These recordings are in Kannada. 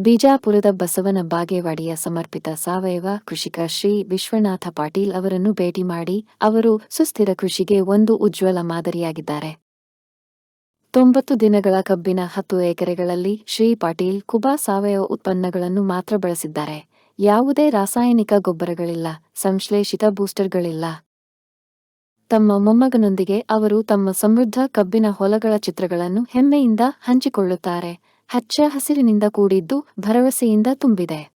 ಬಿಜಾಪುರದ ಬಸವನ ಬಾಗೇವಾಡಿಯ ಸಮರ್ಪಿತ ಸಾವಯವ ಕೃಷಿಕ ಶ್ರೀ ವಿಶ್ವನಾಥ ಪಾಟೀಲ್ ಅವರನ್ನು ಭೇಟಿ ಮಾಡಿ ಅವರು ಸುಸ್ಥಿರ ಕೃಷಿಗೆ ಒಂದು ಉಜ್ವಲ ಮಾದರಿಯಾಗಿದ್ದಾರೆ. ತೊಂಬತ್ತು ದಿನಗಳ ಕಬ್ಬಿನ ಹತ್ತು ಎಕರೆಗಳಲ್ಲಿ ಶ್ರೀ ಪಾಟೀಲ್ ಕುಬಾ ಸಾವಯವ ಉತ್ಪನ್ನಗಳನ್ನು ಮಾತ್ರ ಬಳಸಿದ್ದಾರೆ. ಯಾವುದೇ ರಾಸಾಯನಿಕ ಗೊಬ್ಬರಗಳಿಲ್ಲ, ಸಂಶ್ಲೇಷಿತ ಬೂಸ್ಟರ್ಗಳಿಲ್ಲ. ತಮ್ಮ ಮೊಮ್ಮಗನೊಂದಿಗೆ ಅವರು ತಮ್ಮ ಸಮೃದ್ಧ ಕಬ್ಬಿನ ಹೊಲಗಳ ಚಿತ್ರಗಳನ್ನು ಹೆಮ್ಮೆಯಿಂದ ಹಂಚಿಕೊಳ್ಳುತ್ತಾರೆ. ಹಚ್ಚ ಹಸಿರಿನಿಂದ ಕೂಡಿದ್ದು ಭರವಸೆಯಿಂದ ತುಂಬಿದೆ.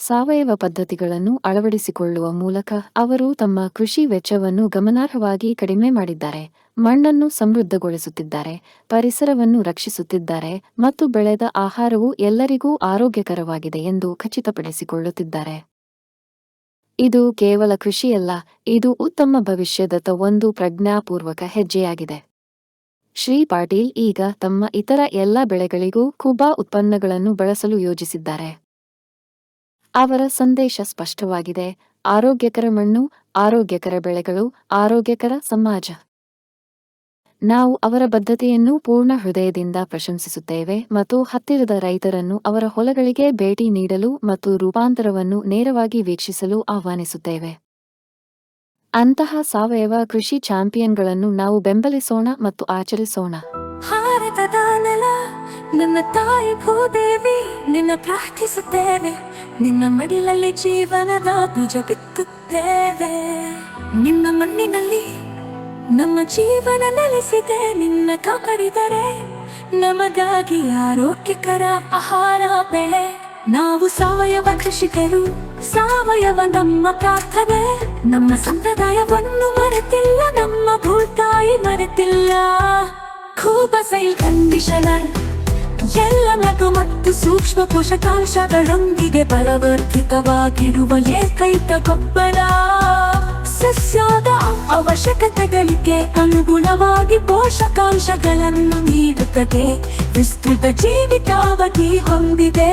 ಸಾವಯವ ಪದ್ಧತಿಗಳನ್ನು ಅಳವಡಿಸಿಕೊಳ್ಳುವ ಮೂಲಕ ಅವರು ತಮ್ಮ ಕೃಷಿ ವೆಚ್ಚವನ್ನು ಗಮನಾರ್ಹವಾಗಿ ಕಡಿಮೆ ಮಾಡಿದ್ದಾರೆ. ಮಣ್ಣನ್ನು ಸಮೃದ್ಧಗೊಳಿಸುತ್ತಿದ್ದಾರೆ, ಪರಿಸರವನ್ನು ರಕ್ಷಿಸುತ್ತಿದ್ದಾರೆ ಮತ್ತು ಬೆಳೆದ ಆಹಾರವು ಎಲ್ಲರಿಗೂ ಆರೋಗ್ಯಕರವಾಗಿದೆ ಎಂದು ಖಚಿತಪಡಿಸಿಕೊಳ್ಳುತ್ತಿದ್ದಾರೆ. ಇದು ಕೇವಲ ಕೃಷಿಯಲ್ಲ, ಇದು ಉತ್ತಮ ಭವಿಷ್ಯದತ್ತ ಒಂದು ಪ್ರಜ್ಞಾಪೂರ್ವಕ ಹೆಜ್ಜೆಯಾಗಿದೆ. ಶ್ರೀ ಪಾಟೀಲ್ ಈಗ ತಮ್ಮ ಇತರ ಎಲ್ಲ ಬೆಳೆಗಳಿಗೂ ಕುಬಾ ಉತ್ಪನ್ನಗಳನ್ನು ಬಳಸಲು ಯೋಜಿಸಿದ್ದಾರೆ. ಅವರ ಸಂದೇಶ ಸ್ಪಷ್ಟವಾಗಿದೆ. ಆರೋಗ್ಯಕರ ಮಣ್ಣು, ಆರೋಗ್ಯಕರ ಬೆಳೆಗಳು, ಆರೋಗ್ಯಕರ ಸಮಾಜ. ನಾವು ಅವರ ಬದ್ಧತೆಯನ್ನು ಪೂರ್ಣ ಹೃದಯದಿಂದ ಪ್ರಶಂಸಿಸುತ್ತೇವೆ ಮತ್ತು ಹತ್ತಿರದ ರೈತರನ್ನು ಅವರ ಹೊಲಗಳಿಗೆ ಭೇಟಿ ನೀಡಲು ಮತ್ತು ರೂಪಾಂತರವನ್ನು ನೇರವಾಗಿ ವೀಕ್ಷಿಸಲು ಆಹ್ವಾನಿಸುತ್ತೇವೆ. ಅಂತಹ ಸಾವಯವ ಕೃಷಿ ಚಾಂಪಿಯನ್ಗಳನ್ನು ನಾವು ಬೆಂಬಲಿಸೋಣ ಮತ್ತು ಆಚರಿಸೋಣ. ಭಾರತದ ನೆಲ, ನನ್ನ ತಾಯಿ ಭೂದೇವಿ, ನಿನ್ನ ಪ್ರಾರ್ಥಿಸುತ್ತೇವೆ. ನಿನ್ನ ಮಡಿಲಲ್ಲಿ ಜೀವನದ ಬೀಜ ಬಿತ್ತುತ್ತೇವೆ. ನಿನ್ನ ಮಣ್ಣಿನಲ್ಲಿ ನಮ್ಮ ಜೀವನ ನೆಲೆಸಿದೆ. ನಿನ್ನ ಕಾಪರಿದರೆ ನಮಗಾಗಿ ಆರೋಗ್ಯಕರ ಆಹಾರ, ಬೆಳೆ. ನಾವು ಸಾವಯವ ಕೃಷಿಕರು. ಸಾವಯವ ನಮ್ಮ ಪ್ರಾರ್ಥನೆ. ನಮ್ಮ ಸಂಪ್ರದಾಯವನ್ನು ಮರೆತಿಲ್ಲ, ನಮ್ಮ ಭೂತಾಯಿ ಮರೆತಿಲ್ಲ. ಕೂಬಸೈ ಕಂಡೀಷನರ್, ಎಲ್ಲ ನಗು ಮತ್ತು ಸೂಕ್ಷ್ಮ ಪೋಷಕಾಂಶಗಳೊಂದಿಗೆ ಬಲವರ್ಧಿತವಾಗಿರುವ ಏಕೈಕ ಗೊಬ್ಬರ ಸಸ್ಯದ ಅವಶ್ಯಕತೆಗಳಿಗೆ ಅನುಗುಣವಾಗಿ ಪೋಷಕಾಂಶಗಳನ್ನು ನೀಡುತ್ತದೆ. ವಿಸ್ತೃತ ಜೀವಿತಾವಧಿ ಹೊಂದಿದೆ.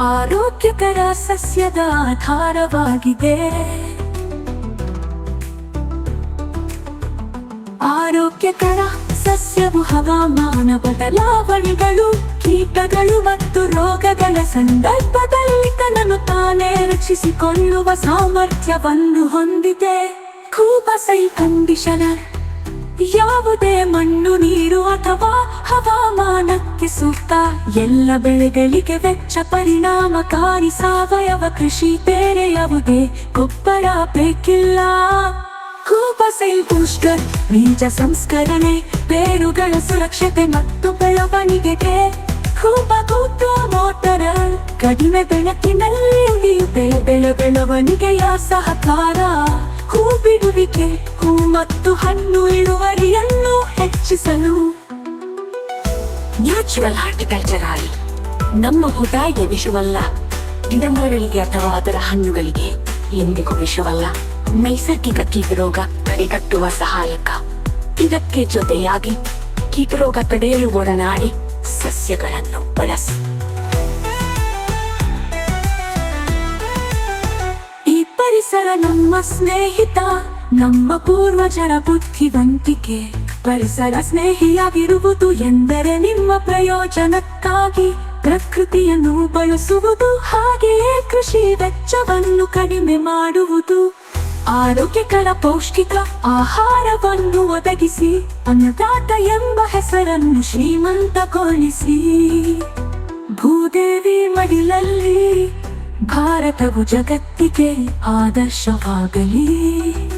ಆರೋಗ್ಯಕರ ಸಸ್ಯದ ಆಧಾರವಾಗಿದೆ. ಆರೋಗ್ಯಕರ ಸಸ್ಯವು ಹವಾಮಾನ ಬದಲಾವಣೆಗಳು, ಕೀಟಗಳು ಮತ್ತು ರೋಗಗಳ ಸಂದರ್ಭದಲ್ಲಿ ತನ್ನನ್ನು ತಾನೇ ರಕ್ಷಿಸಿಕೊಳ್ಳುವ ಸಾಮರ್ಥ್ಯವನ್ನು ಹೊಂದಿದೆ. ಕೂಬಸೈ ಕಂಡೀಷನರ್ ಯಾವುದೇ ಮಣ್ಣು ಸೂಕ್ತ ಎಲ್ಲ ಬೆಳೆಗಳಿಗೆ ವೆಚ್ಚ ಪರಿಣಾಮಕಾರಿ ಸಾವಯವ ಕೃಷಿ ಬೇರೆ ಯಾವುದೇ ಗೊಬ್ಬರ ಬೇಕಿಲ್ಲ. ಕೂಪಸೈಲ್ ಬೀಜ ಸಂಸ್ಕರಣೆ, ಬೇರುಗಳ ಸುರಕ್ಷತೆ ಮತ್ತು ಬೆಳವಣಿಗೆಗೆ ಕಡಿಮೆ ಬೆಳಕಿನಲ್ಲಿ ಉಳಿಯುತ್ತೆ ಬೆಳೆ ಬೆಳವಣಿಗೆಯ ಸಹಕಾರ. ಹೂ ಬಿಡುವಿಕೆ, ಹೂ ಮತ್ತು ಹಣ್ಣು ಇಳುವರಿಯನ್ನು ಹೆಚ್ಚಿಸಲು. ನ್ಯಾಚುರಲ್ ಹಾರ್ಟಿಕಲ್ಚರ್ ಆಗಿ ನಮ್ಮ ಹುಟಾಯಿಗೆ ವಿಷವಲ್ಲ. ಗಿಡಮರಗಳಿಗೆ ಅಥವಾ ಅದರ ಹಣ್ಣುಗಳಿಗೆ ಎಂದಿಗೂ ವಿಷವಲ್ಲ. ನೈಸರ್ಗಿಕ ಕೀಟರೋಗ ತಡೆಗಟ್ಟುವ ಸಹಾಯಕ. ಇದಕ್ಕೆ ಜೊತೆಯಾಗಿ ಕೀಟರೋಗ ತಡೆಯಲು ಒಡನಾಡಿ ಸಸ್ಯಗಳನ್ನು ಬಳಸಿ. ಈ ಪರಿಸರ ನಮ್ಮ ಸ್ನೇಹಿತ, ನಮ್ಮ ಪೂರ್ವಜರ ಬುದ್ಧಿವಂತಿಕೆ. ಪರಿಸರ ಸ್ನೇಹಿಯಾಗಿರುವುದು ಎಂದರೆ ನಿಮ್ಮ ಪ್ರಯೋಜನಕ್ಕಾಗಿ. ಪ್ರಕೃತಿಯನ್ನು ಬಯಸುವುದು ಹಾಗೆಯೇ ಕೃಷಿ ವೆಚ್ಚವನ್ನು ಕಡಿಮೆ ಮಾಡುವುದು. ಆರೋಗ್ಯಕರ ಪೌಷ್ಟಿಕ ಆಹಾರವನ್ನು ಒದಗಿಸಿ, ಅನ್ನದಾತ ಎಂಬ ಹೆಸರನ್ನು ಶ್ರೀಮಂತಗೊಳಿಸಿ. ಭೂದೇವಿ ಮಡಿಲಲ್ಲಿ, ಭಾರತವು ಜಗತ್ತಿಗೆ ಆದರ್ಶವಾಗಲಿ.